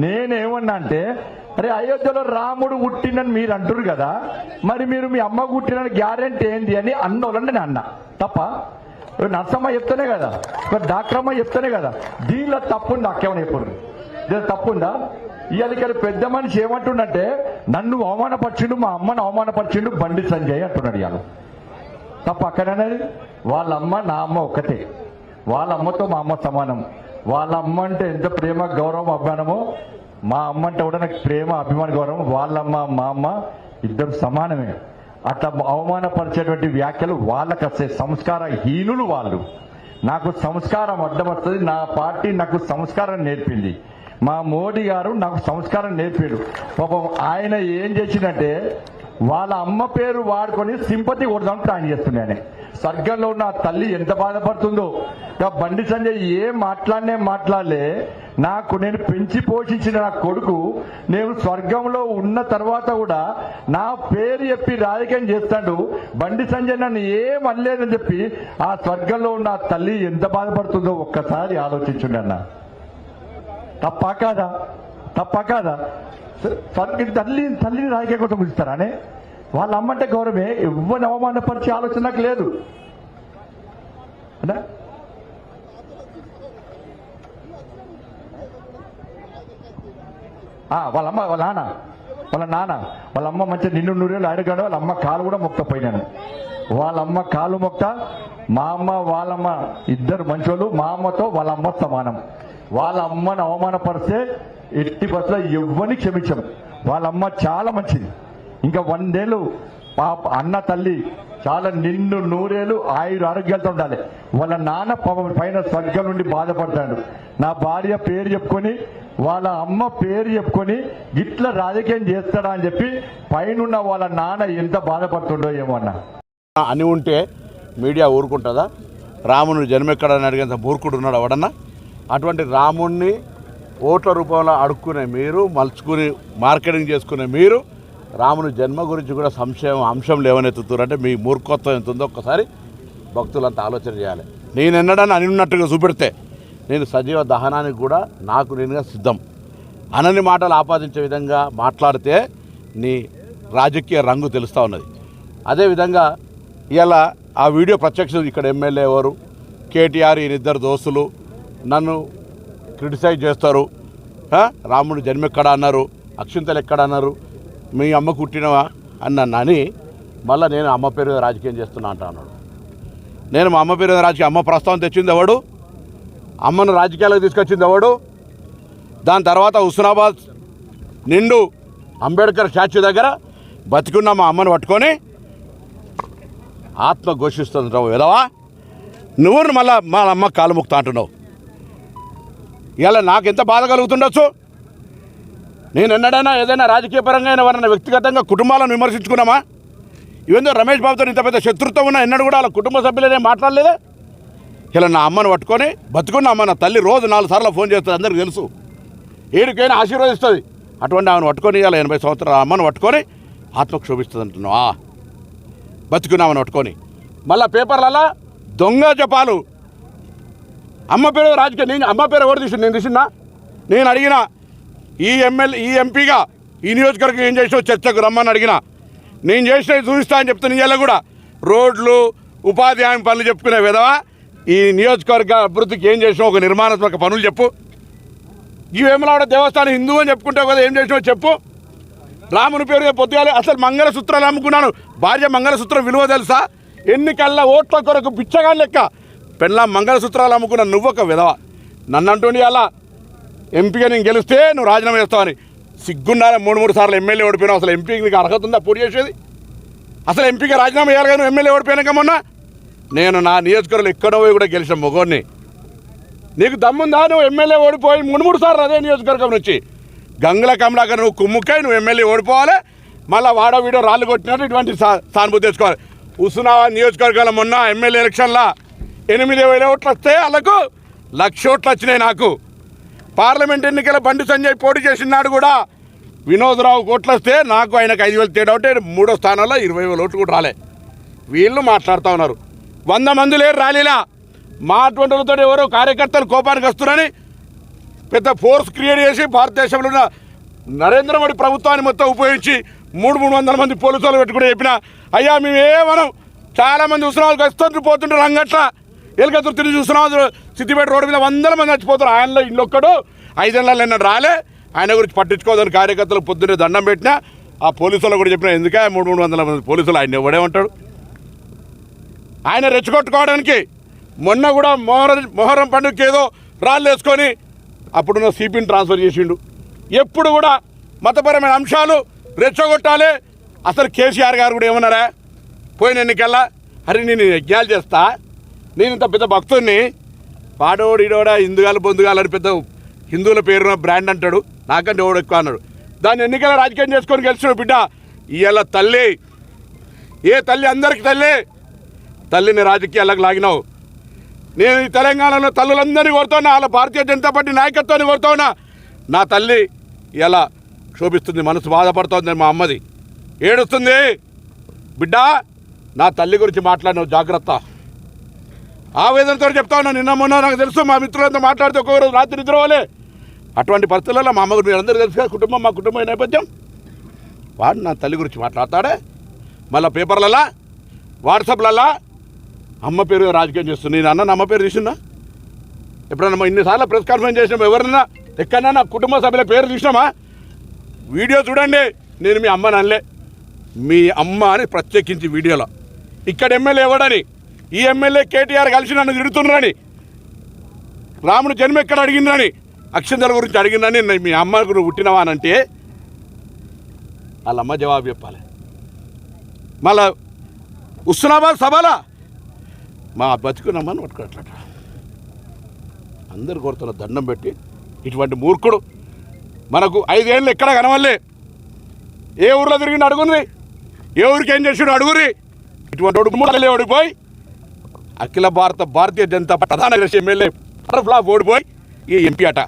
నేనేమన్నా అంటే అరే అయోధ్యలో రాముడు పుట్టినని మీరు అంటారు కదా మరి మీరు మీ అమ్మ పుట్టినని గ్యారెంటీ ఏంది అని అన్నోళ్ళండి నేను అన్న. తప్ప నర్సమ్మ చెప్తేనే కదా డాక్టర్ అమ్మ చెప్తేనే కదా దీనిలో తప్పుంది అక్కేమని చెప్పరు దీని తప్పుందా? ఇవాళ పెద్ద మనిషి ఏమంటుండంటే నన్ను అవమానపరిచిండు మా అమ్మను అవమానపరిచిండు బండి సంజయ్ అంటున్నాడు ఇవాళ తప్ప అక్కడనేది వాళ్ళ అమ్మ నా అమ్మ ఒక్కటే వాళ్ళ అమ్మతో మా అమ్మ సమానం. వాళ్ళ అమ్మ అంటే ఎంత ప్రేమ గౌరవం అభిమానమో మా అమ్మ అంటే కూడా నాకు ప్రేమ అభిమాన గౌరవం వాళ్ళమ్మ మా అమ్మ ఇద్దరు సమానమే. అట్లా అవమానపరిచేటువంటి వ్యాఖ్యలు వాళ్ళకి వస్తే సంస్కార హీనులు వాళ్ళు. నాకు సంస్కారం అడ్డం వస్తుంది నా పార్టీ నాకు సంస్కారం నేర్పింది. మా మోడీ గారు నాకు సంస్కారం నేర్పాడు పాపం ఆయన ఏం చేసిందంటే వాళ్ళ అమ్మ పేరు వాడుకొని సింపతి కొడదాం ప్లాన్ చేస్తున్నాను స్వర్గంలో ఉన్న తల్లి ఎంత బాధపడుతుందో. బండి సంజయ్ ఏం మాట్లాడనే మాట్లాడలే. నాకు నేను పెంచి పోషించిన నా కొడుకు నేను స్వర్గంలో ఉన్న తర్వాత కూడా నా పేరు చెప్పి రాజకీయం చేస్తాడు. బండి సంజయ్ నన్ను ఏం అనలేదని చెప్పి ఆ స్వర్గంలో ఉన్న తల్లి ఎంత బాధపడుతుందో ఒక్కసారి ఆలోచించండి అన్న. తప్ప కాదా? తప్ప కాదా? తల్లి తల్లిని రాజకీయ కోసం పిలుస్తారానే వాళ్ళ అమ్మంటే గౌరవమే. ఎవరిని అవమానపరిచే ఆలోచన నాకు లేదు. వాళ్ళ అమ్మ వాళ్ళ నాన్న. వాళ్ళ నాన్న. వాళ్ళ అమ్మ మంచిగా నిన్ను నూరేళ్ళు అడగాడు వాళ్ళ అమ్మ కాలు కూడా మొక్క పోయినాను వాళ్ళ అమ్మ కాలు మొక్క మా అమ్మ వాళ్ళమ్మ ఇద్దరు మంచోళ్ళు మా అమ్మతో వాళ్ళ అమ్మ సమానం. వాళ్ళ అమ్మను అవమానపరిస్తే ఎట్టి బస్సులో ఎవ్వని క్షమించం వాళ్ళ అమ్మ చాలా మంచిది. ఇంకా వందేళ్ళు పాప అన్న తల్లి చాలా నిన్ను నూరేళ్ళు ఆయుర ఆరోగ్యాలతో ఉండాలి. వాళ్ళ నాన్న పైన స్వర్గం నుండి బాధపడతాడు. నా భార్య పేరు చెప్పుకొని వాళ్ళ అమ్మ పేరు చెప్పుకొని ఇట్లా రాజకీయం చేస్తాడా అని చెప్పి పైనున్న వాళ్ళ నాన్న ఎంత బాధపడుతుండో ఏమో అన్న. అని ఉంటే మీడియా ఊరుకుంటుందా? రాముని జన్మెక్కడని అడిగేంత మూర్ఖుడు ఉన్నాడు ఎవడన్నా అటువంటి రాముణ్ణి ఓట్ల రూపంలో అడుక్కునే మీరు మలుచుకుని మార్కెటింగ్ చేసుకునే మీరు రాముని జన్మ గురించి కూడా సంశయం అంశం లేవనెత్తుతున్నారు. అంటే మీ మూర్ఖత్వం ఎంత ఉందో ఒక్కసారి భక్తులంతా ఆలోచన చేయాలి. నేను ఎన్నడని అని ఉన్నట్టుగా చూపెడితే నేను సజీవ దహనానికి కూడా నాకు నేనుగా సిద్ధం. అనని మాటలు ఆపాదించే విధంగా మాట్లాడితే నీ రాజకీయ రంగు తెలుస్తూ ఉన్నది. అదేవిధంగా ఇలా ఆ వీడియో ప్రత్యక్ష ఇక్కడ ఎమ్మెల్యే ఎవరు కేటీఆర్ ఈయనిద్దరు దోస్తులు నన్ను క్రిటిసైజ్ చేస్తారు. రాముడు జన్మెక్కడ అన్నారు? అక్షింతలు ఎక్కడ అన్నారు మీ అమ్మ కుట్టినవా? అని నన్ను అని మళ్ళీ నేను అమ్మ పేరు రాజకీయం చేస్తున్నా అంటున్నాడు నేను మా అమ్మ పేరు మీద రాజకీయం అమ్మ ప్రస్తావన తెచ్చింది ఎవడు? అమ్మను రాజకీయాలకు తీసుకొచ్చింది ఎవడు? దాని తర్వాత హుస్నాబాద్ నిండు అంబేద్కర్ స్టాచ్యూ దగ్గర బతికున్న మా అమ్మను పట్టుకొని ఆత్మ ఘోషిస్తుంది రావు ఎదవా నువ్వు మళ్ళీ మా అమ్మ కాలు ముక్తా అంటున్నావు. ఇలా నాకు ఎంత బాధ కలుగుతుండొచ్చు? నేను ఎన్నడైనా ఏదైనా రాజకీయ పరంగా ఎవరైనా వ్యక్తిగతంగా కుటుంబాలను విమర్శించుకున్నామా? ఇవేందో రమేష్ బాబుతో ఇంత పెద్ద శత్రుత్వం ఉన్నా ఎన్నడూ కూడా వాళ్ళ కుటుంబ సభ్యులనే మాట్లాడలేదా? ఇలా నా అమ్మను పట్టుకొని బతుకున్న అమ్మ నా తల్లి రోజు నాలుగు సార్లు ఫోన్ చేస్తుంది అందరికీ తెలుసు. ఏడుకైనా ఆశీర్వదిస్తుంది. అటువంటి ఆమెను పట్టుకొని ఇలా ఎనభై సంవత్సరాల అమ్మను పట్టుకొని ఆత్మక్షోభిస్తుంది అంటున్నావా. బతుకున్నామని పట్టుకొని. మళ్ళా పేపర్లలో దొంగ జపాలు. అమ్మ పేరు రాజకీయ నేను అమ్మ పేరు ఎవరు తీసి నేను తీసిందా? నేను అడిగినా ఈ ఎమ్మెల్యే ఈ ఎంపీగా ఈ నియోజకవర్గం ఏం చేసావు చర్చకు రమ్మని అడిగిన. నేను చేసినవి చూపిస్తా అని చెప్తున్న ఇవాళ కూడా. రోడ్లు ఉపాధి హామీ పనులు చెప్పుకునే విధవా. ఈ నియోజకవర్గ అభివృద్ధికి ఏం చేసినావు ఒక నిర్మాణాత్మక పనులు చెప్పు. ఈ వేములవాడ దేవస్థానం హిందూ అని చెప్పుకుంటావు కదా ఏం చేసినావు చెప్పు. రాముని పేరు పొద్దుగాలి అసలు మంగళసూత్రాలు అమ్ముకున్నాను. భార్య మంగళసూత్రం విలువ తెలుసా? ఎన్నికల్లా ఓట్ల కొరకు పిచ్చగా లెక్క పెళ్ళ మంగళసూత్రాలు అమ్ముకున్న నువ్వు ఒక విధవ. నన్ను అంటుండి అలా ఎంపీగా నేను గెలిస్తే నువ్వు రాజీనామా చేస్తావని సిగ్గుండాలి మూడు మూడు సార్లు ఎమ్మెల్యే ఓడిపోయినావు. అసలు ఎంపీకి నీకు అర్హత ఉందా పోటీ చేసేది? అసలు ఎంపీగా రాజీనామా చేయాలి కానీ ఎమ్మెల్యే ఓడిపోయాక మొన్న? నేను నా నియోజకవర్గంలో ఎక్కడో పోయి కూడా గెలిచిన మొగోడిని. నీకు దమ్ముందా? నువ్వు ఎమ్మెల్యే ఓడిపోయి మూడు మూడు సార్లు అదే నియోజకవర్గం నుంచి. గంగుల కమలాకర్ నువ్వు కుమ్ముకాయ నువ్వు ఎమ్మెల్యే ఓడిపోవాలి. మళ్ళీ వాడో వీడో రాళ్ళు కొట్టినట్టు ఇటువంటి సా- సానుభూతి తెచ్చుకోవాలి. హుస్నాబాద్ నియోజకవర్గంలో మొన్న ఎమ్మెల్యే ఎలక్షన్లో ఎనిమిది వేల ఓట్లు వస్తే వాళ్ళకు లక్ష ఓట్లు వచ్చినాయి నాకు. పార్లమెంట్ ఎన్నికల బండి సంజయ్ పోటీ చేసినాడు కూడా. వినోదరావు ఓట్లు వస్తే నాకు ఆయనకు ఐదు వేలు తేడా ఉంటే మూడో స్థానంలో ఇరవై వేల ఓట్లు కూడా రాలే. వీళ్ళు మాట్లాడుతూ ఉన్నారు. వంద మంది లేరు రాలేలా మా అటువంటితో ఎవరో కార్యకర్తలు కోపానికి వస్తున్నారని పెద్ద ఫోర్స్ క్రియేట్ చేసి భారతదేశంలో ఉన్న నరేంద్ర మోడీ ప్రభుత్వాన్ని మొత్తం ఉపయోగించి మూడు మూడు వందల మంది పోలీసులు పెట్టుకుని చెప్పిన అయ్యా మేము ఏమనం చాలామంది ఉత్సవాలకు వస్తుంటారు పోతుంటారు రంగట్ల. ఎలుకతురు తిరిగి చూస్తున్నాం. సిద్దిపేట రోడ్డు మీద వందల మంది చచ్చిపోతారు ఆయనలో ఇల్లు ఒక్కడు ఐదేళ్ళలో నిన్న రాలే. ఆయన గురించి పట్టించుకోదని కార్యకర్తలు పొద్దున్నే దండం పెట్టినా ఆ పోలీసులు కూడా చెప్పిన ఎందుకే మూడు మూడు వందల మంది పోలీసులు ఆయన ఇవ్వడే ఉంటాడు? ఆయన రెచ్చగొట్టుకోవడానికి మొన్న కూడా మొహరం మొహరం పండుగకి ఏదో రాళ్ళు వేసుకొని అప్పుడున్న సిపిని ట్రాన్స్ఫర్ చేసిండు. ఎప్పుడు కూడా మతపరమైన అంశాలు రెచ్చగొట్టాలి. అసలు కేసీఆర్ గారు కూడా ఏమన్నారా? పోయిన ఎన్నికల్లా? అరే నేను యజ్ఞాలు చేస్తా. నేను ఇంత పెద్ద భక్తుడిని పాడోడు ఇడోడా హిందుగాలు బొందుగాలు అని పెద్ద హిందువుల పేరున బ్రాండ్ అంటాడు. నాకంటే ఎవడు ఎక్కువ అన్నాడు. దాన్ని ఎన్నికల రాజకీయం చేసుకొని గెలిచాడు బిడ్డ. ఇవాళ తల్లి. ఏ తల్లి? అందరికి తల్లి. తల్లిని రాజకీయాలకు లాగినావు. నేను ఈ తెలంగాణలో తల్లులందరినీ కోరుతున్నా వాళ్ళ భారతీయ జనతా పార్టీ నాయకత్వాన్ని కోరుతున్నా నా తల్లి ఇలా శోభిస్తుంది మనసు బాధపడుతోంది మా అమ్మది. ఏడుస్తుంది? బిడ్డ నా తల్లి గురించి మాట్లాడినావు జాగ్రత్త. ఆవేదనతో చెప్తా ఉన్నా నిన్న మొన్న నాకు తెలుసు మా మిత్రులంతా మాట్లాడితే ఒక్కొక్కరోజు రాత్రి నిద్రవాలే అటువంటి పరిస్థితులలో మా అమ్మ మీరందరూ అందరూ తెలుసు కదా కుటుంబం మా కుటుంబం నేపథ్యం. వాడు నా తల్లి గురించి మాట్లాడతాడే. మళ్ళీ పేపర్లలా వాట్సాప్లలా. అమ్మ పేరు రాజకీయం చేస్తుంది. నేను అన్న అమ్మ పేరు తీసినా ఎప్పుడన్నా ఇన్నిసార్లు ప్రెస్ కాన్ఫరెన్స్ చేసినాం ఎవరన్నా ఎక్కడన్నా నా కుటుంబ సభ్యుల పేరు చూసినామా వీడియో చూడండి నేను మీ అమ్మ అనలే మీ అమ్మ అని ప్రత్యేకించి వీడియోలో. ఇక్కడ ఎమ్మెల్యే ఎవడని? ఈ ఎమ్మెల్యే కేటీఆర్ కలిసి నన్ను తిడుతున్నారని. రాముడు జన్మ ఎక్కడ అడిగిందని అక్షంతల గురించి అడిగిందని మీ అమ్మ గురించి పుట్టినవా అని అంటే వాళ్ళమ్మ జవాబు చెప్పాలి. మళ్ళా ఉస్నాబాద్ సభలా? మా బతుకునమ్మని పట్టుకోవట్లట అందరు కొడుతున్న దండం పెట్టి ఇటువంటి మూర్ఖుడు మనకు ఐదేళ్ళు ఎక్కడ కనవల్లే ఏ ఊర్లో తిరిగిండు అడుగుంది ఏ ఊరికి ఏం చేసాడు అడుగురి ఇటువంటి వాడు మూడలే పోయి అఖిల భారత భారతీయ జనతా పార్టీ ప్రధాన ఎమ్మెల్యే ఫ్లాప్ ఓడిపోయి ఈ ఎంపీ అట.